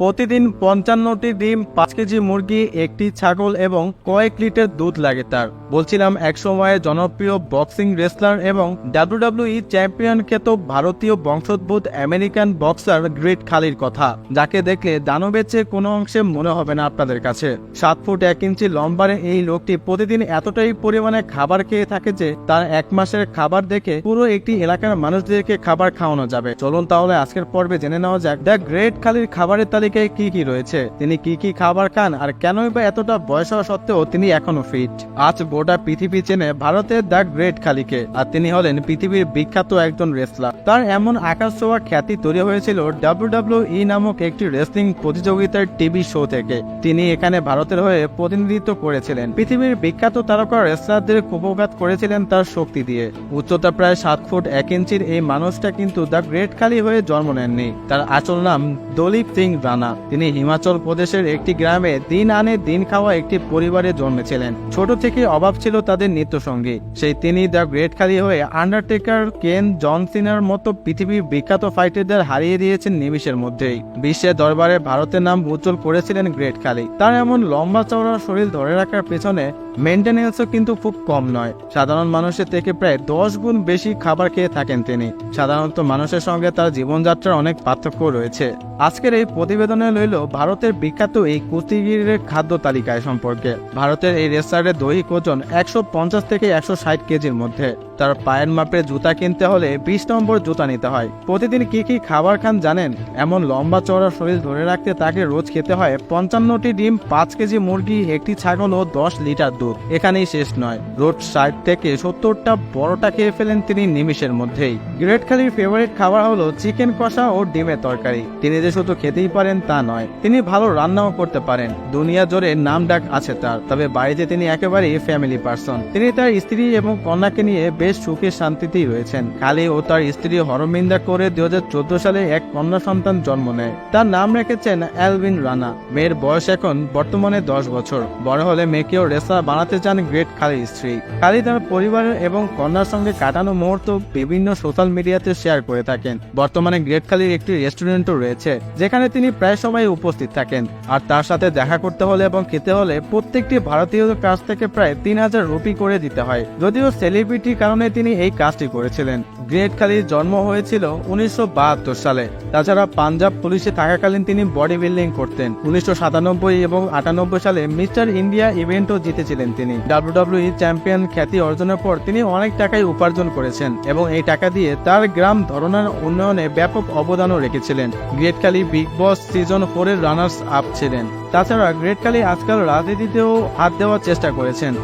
প্রতিদিন পঞ্চান্নটি ডিম, পাঁচ কেজি মুরগি, একটি ছাগল এবং কয়েক লিটার দুধ লাগে তার। বলছিলাম একসময়ে জনপ্রিয় বক্সিং রেসলার এবং ডাব্লিউডাব্লিউই চ্যাম্পিয়ন খ্যাত ভারতীয় বংশোদ্ভূত আমেরিকান বক্সার গ্রেট খালির কথা, যাকে দেখলে দানবের চেয়ে কোনো অংশে মনে হবে না আপনাদের কাছে। সাত ফুট এক ইঞ্চি লম্বারে এই লোকটি প্রতিদিন এতটাই পরিমাণে খাবার খেয়ে থাকে যে তার এক মাসের খাবার দেখে পুরো একটি এলাকার মানুষদেরকে খাবার খাওয়ানো যাবে। চলুন তাহলে আজকের পর্বে জেনে নেওয়া যাক। দ্য গ্রেট খালির খাবারের তালিকায় কি কি রয়েছে? তিনি কি কি খাবার খান? আর কেনই বা এতটা বয়স হওয়া সত্ত্বেও তিনি এখনও ফিট আজ গোটা পৃথিবী চেনে ভারতের দ্য গ্রেট খালিকে। আর তিনি হলেন পৃথিবীর বিখ্যাত একজন রেসলার তার এমন আকাশ ছোঁয়া খ্যাতি তৈরি হয়েছিল ডাব্লিউডাব্লিউই নামক একটি রেসলিং প্রতিযোগিতার টিভি শো থেকে। তিনি এখানে ভারতের হয়ে প্রতিনিধিত্ব করেছিলেন। পৃথিবীর বিখ্যাত তারকা রেসলারদের কুপঘাত করেছিলেন তার শক্তি দিয়ে। উচ্চতা প্রায় সাত ফুট এক ইঞ্চির এই মানুষটা কিন্তু দ্য গ্রেট খালি হয়ে জন্ম নেননি। তার আসল নাম দলীপ সিং রানা। তিনি হিমাচল প্রদেশের একটি গ্রামে দিন আনে দিন খাওয়া একটি পরিবারে জন্মেছিলেন। ছোট থেকে অভাব ছিল তাদের নিত্যসঙ্গী। সেই তিনি দ্য গ্রেট খালি হয়ে আন্ডারটেকার কেন জন সিনার মতো পৃথিবীর বিখ্যাত ফাইটারদের হারিয়ে দিয়েছেন নিমিষের মধ্যেই। বিশ্বের দরবারে ভারতের নাম উজ্জ্বল করেছিলেন গ্রেট খালি। তার এমন লম্বা চওড়া শরীর ধরে রাখার পেছনে মেনটেনেন্সও কিন্তু খুব কম নয়। সাধারণ মানুষের থেকে প্রায় দশ গুণ বেশি খাবার খেয়ে থাকেন তিনি। সাধারণত মানুষের সঙ্গে তার জীবনযাত্রার অনেক পার্থক্য রয়েছে। আজকের এই প্রতিবেদনে লইল ভারতের বিখ্যাত এই কুস্তিগিরের খাদ্য তালিকায় সম্পর্কে। ভারতের এই রেস্টারের দৈহিক ওজন একশো পঞ্চাশ থেকে একশো ষাট কেজির মধ্যে। তার পায়ের মাপের জুতা কিনতে হলে বিশ নম্বর জুতা নিতে হয়। প্রতিদিন কি কি খাবার খান জানেন? এমন লম্বা চওড়া শরীর ধরে রাখতে তাকে রোজ খেতে হয় পঞ্চান্নটি ডিম, পাঁচ কেজি মুরগি, একটি ছাগল ও দশ লিটার দুধ। এখানেই শেষ নয়। রোজ ষাট থেকে সত্তরটা বড়টা খেয়ে ফেলেন তিনি নিমিষের মধ্যেই। গ্রেট খালির ফেভারিট খাবার হলো চিকেন কষা ও ডিমের তরকারি। তিনি যে শুধু খেতেই পারেন তা নয়, তিনি ভালো রান্নাও করতে পারেন। দুনিয়া জোরে নাম ডাক আছে তার, তবে বাড়িতে তিনি একেবারেই ফ্যামিলি পার্সন তিনি তার স্ত্রী এবং কন্যাকে নিয়ে বেশ সুখে শান্তিতেই রয়েছেন। খালি ও তার স্ত্রী হরমিন্দা করে দু হাজার চোদ্দ সালে এক কন্যা সন্তান জন্ম নেয়। তার নাম রেখেছেন অ্যালভিন রানা। মেয়ের বয়স এখন বর্তমানে দশ বছর। বড় হলে মেয়েকেও রেসা বানাতে চান গ্রেট খালির স্ত্রী। খালি তার পরিবারের এবং কন্যার সঙ্গে কাটানো মুহূর্ত বিভিন্ন সোশ্যাল মিডিয়াতে শেয়ার করে থাকেন। বর্তমানে গ্রেট খালির একটি রেস্টুরেন্টও রয়েছে, যেখানে তিনি প্রায় সময় উপস্থিত থাকেন। আর তার সাথে দেখা করতে হলে এবং খেতে হলে প্রত্যেকটি ভারতীয়দের কাছ থেকে প্রায় তিন হাজার রুপি করে দিতে হয়। যদিও সেলিব্রিটি কারণে তিনি এই কাজটি করেছিলেন। গ্রেট খালির জন্ম হয়েছিল উনিশশো বাহাত্তর সালে। তাছাড়া পাঞ্জাব পুলিশে থাকাকালীন তিনি বডি বিল্ডিং করতেন। উনিশশো সাতানব্বই এবং আটানব্বই সালে মিস্টার ইন্ডিয়া ইভেন্টও জিতেছিলেন তিনি। ডাব্লিউডাব্লিউই চ্যাম্পিয়ন খ্যাতি অর্জনের পর তিনি অনেক টাকাই উপার্জন করেছেন এবং এই টাকা দিয়ে তার গ্রাম ধরনার উন্নয়নে ব্যাপক অবদানও রেখেছিলেন। Great Khali Bigg Boss season ফোরের রানার্স আপ ছিলেন। তাছাড়া গ্রেট খালি আজকাল রাজনীতিতেও হাত দেওয়ার চেষ্টা করেছেন।